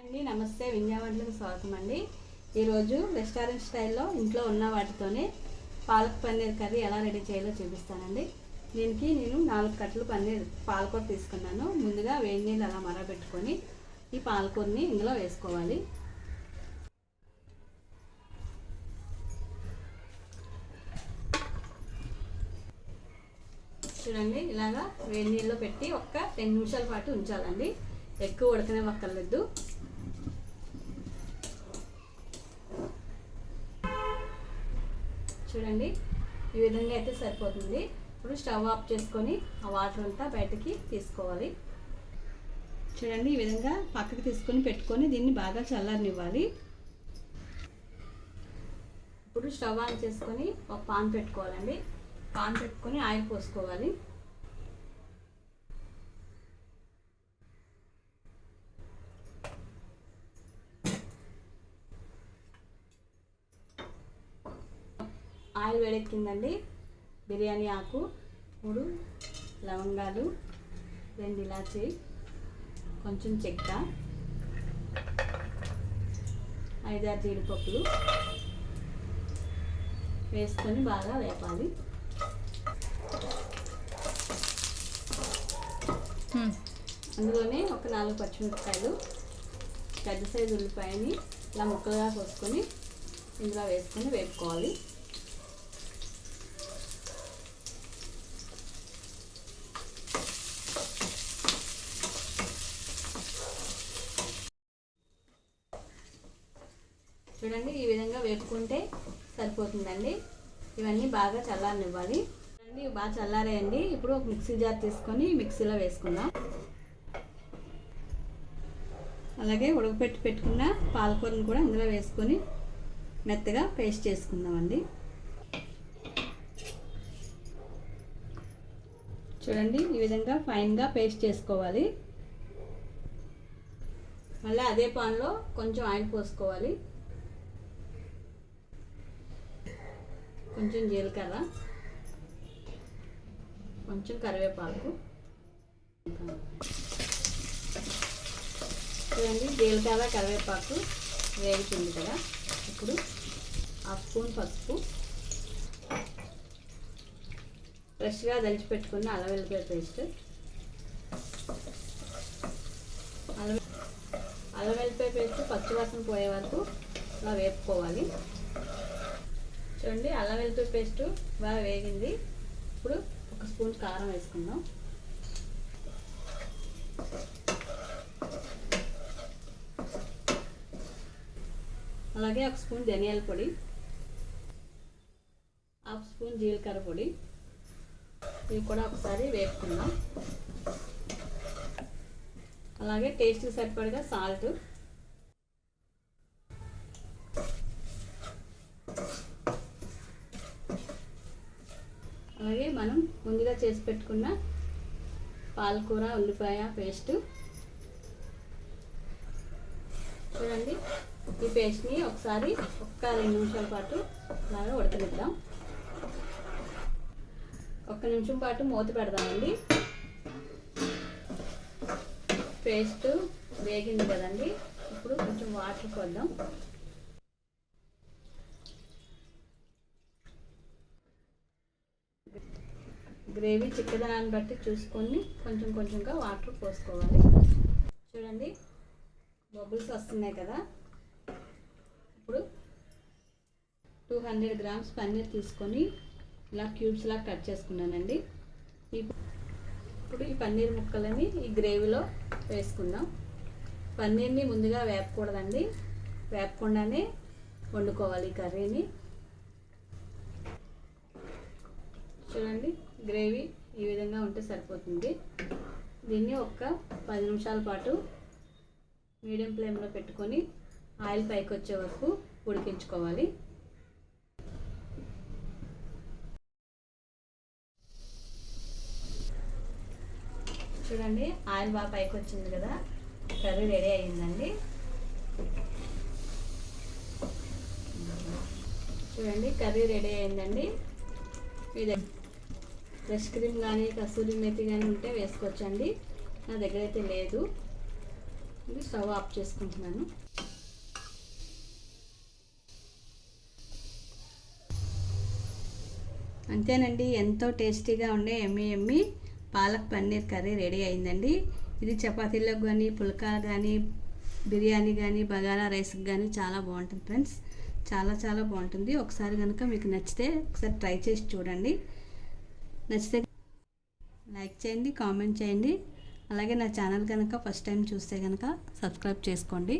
అండి నమస్తే. వింజావంటలకు స్వాగతం అండి. ఈరోజు రెస్టారెంట్ స్టైల్లో ఇంట్లో ఉన్న వాటితోనే పాలక్ పన్నీర్ కర్రీ ఎలా రెడీ చేయాలో చూపిస్తానండి. దీనికి నేను నాలుగు కట్టలు పన్నీర్ పాలకూర తీసుకున్నాను. ముందుగా వేడి నీళ్ళు అలా మరగబెట్టుకొని ఈ పాలకూరని ఇందులో వేసుకోవాలి. చూడండి ఇలాగా వేడి నీళ్ళలో పెట్టి ఒక్క రెండు నిమిషాల పాటు ఉంచాలండి. ఎక్కువ ఉడకనివ్వక్కర్లేదు. చూడండి. ఈ విధంగా అయితే సరిపోతుంది. ఇప్పుడు స్టవ్ ఆఫ్ చేసుకొని ఆ వాటర్ అంతా బయటకి తీసుకోవాలి. చూడండి ఈ విధంగా పక్కకి తీసుకొని పెట్టుకొని దీన్ని బాగా చల్లారనివ్వాలి. ఇప్పుడు స్టవ్ ఆన్ చేసుకొని ఒక పాన్ పెట్టుకోవాలండి. పాన్ పెట్టుకొని ఆయిల్ పోసుకోవాలి. ఆయిల్ వేడెక్కిందండి. బిర్యానీ ఆకు మూడు లవంగాలు రెండు ఇలాచి కొంచెం చెక్క ఐదారు జీడిపప్పులు వేసుకొని బాగా వేపాలి. అందులోనే ఒక నాలుగు పచ్చిమిరపకాయలు పెద్ద సైజు ఉల్లిపాయని ఇలా ముక్కలుగా కోసుకొని ఇందులో వేసుకొని వేపుకోవాలి. చూడండి ఈ విధంగా వేపుకుంటే సరిపోతుందండి. ఇవన్నీ బాగా చల్లారనివ్వాలి. చూడండి బాగా చల్లారాయండి. ఇప్పుడు ఒక మిక్సీ జార్ తీసుకొని మిక్సీలో వేసుకుందాం. అలాగే ఉడకపెట్టి పెట్టుకున్న పాలకూరను కూడా అందులో వేసుకొని మెత్తగా పేస్ట్ చేసుకుందామండి. చూడండి ఈ విధంగా ఫైన్గా పేస్ట్ చేసుకోవాలి. మళ్ళీ అదే పాన్లో కొంచెం ఆయిల్ పోసుకోవాలి. కొంచెం జీలకర్ర కొంచెం కరివేపాకు. చూడండి జీలకర్ర కరివేపాకు వేగుతుంది కదా. ఇప్పుడు హాఫ్ స్పూన్ పసుపు. ఫ్రెష్గా దంచి పెట్టుకున్న అల్లం వెల్లిపాయ పేస్ట్. అల్లం అల్లం వెల్లిపాయ పేస్ట్ పచ్చివాసన పోయే వరకు ఇలా వేపుకోవాలి. చూడండి అల్లం వెల్లుల్లి పేస్ట్ బాగా వేగింది. ఇప్పుడు ఒక స్పూన్ కారం వేసుకుందాం. అలాగే ఒక స్పూన్ ధనియాల పొడి హాఫ్ స్పూన్ జీలకర్ర పొడి. ఇవి కూడా ఒకసారి వేపుకుందాం. అలాగే టేస్ట్కి సరిపడగా సాల్ట్. అలాగే మనం ముందుగా చేసి పెట్టుకున్న పాలకూర ఉల్లిపాయ పేస్ట్. చూడండి ఈ పేస్ట్ని ఒకసారి ఒక్క రెండు నిమిషాల పాటు అలాగే ఉడకనిద్దాం. ఒక్క నిమిషం పాటు మూత పెడదామండి. పేస్ట్ వేగింది కదండి ఇప్పుడు కొంచెం వాటర్ కొద్దాం గ్రేవీ చిక్కదనాన్ని బట్టి చూసుకొని కొంచెం కొంచెంగా వాటర్ పోసుకోవాలి. చూడండి బబుల్స్ వస్తున్నాయి కదా. ఇప్పుడు టూ హండ్రెడ్ గ్రామ్స్ పన్నీర్ తీసుకొని ఇలా క్యూబ్స్లా కట్ చేసుకున్నానండి. ఇప్పుడు ఈ పన్నీర్ ముక్కలని ఈ గ్రేవీలో వేసుకుందాం. పన్నీర్ని ముందుగా వేపకూడదండి. వేపకుండానే వండుకోవాలి ఈ కర్రీని. చూడండి గ్రేవీ ఈ విధంగా ఉంటే సరిపోతుంది. దీన్ని ఒక్క పది నిమిషాల పాటు మీడియం ఫ్లేమ్లో పెట్టుకొని ఆయిల్ పైకి వచ్చే వరకు ఉడికించుకోవాలి. చూడండి ఆయిల్ బాగా పైకి వచ్చింది కదా కర్రీ రెడీ అయ్యిందండి. చూడండి కర్రీ రెడీ అయిందండి ఇది. ఫ్రెష్ క్రీమ్ కానీ కస్తూరి మెతి కానీ ఉంటే వేసుకోవచ్చండి. నా దగ్గర అయితే లేదు. ఇది స్టవ్ ఆఫ్ చేసుకుంటున్నాను. అంతేనండి ఎంతో టేస్టీగా ఉండే ఎమ్మి ఎమ్మి పాలక్ పన్నీర్ కర్రీ రెడీ అయిందండి. ఇది చపాతీలకు కానీ పుల్కా కానీ బిర్యానీ కానీ బగారా రైస్కి కానీ చాలా బాగుంటుంది ఫ్రెండ్స్. చాలా చాలా బాగుంటుంది. ఒకసారి కనుక మీకు నచ్చితే ఒకసారి ట్రై చేసి చూడండి. నచ్చితే లైక్ చేయండి కామెంట్ చేయండి. అలాగే నా ఛానల్ కనుక ఫస్ట్ టైం చూస్తే కనుక సబ్స్క్రైబ్ చేసుకోండి.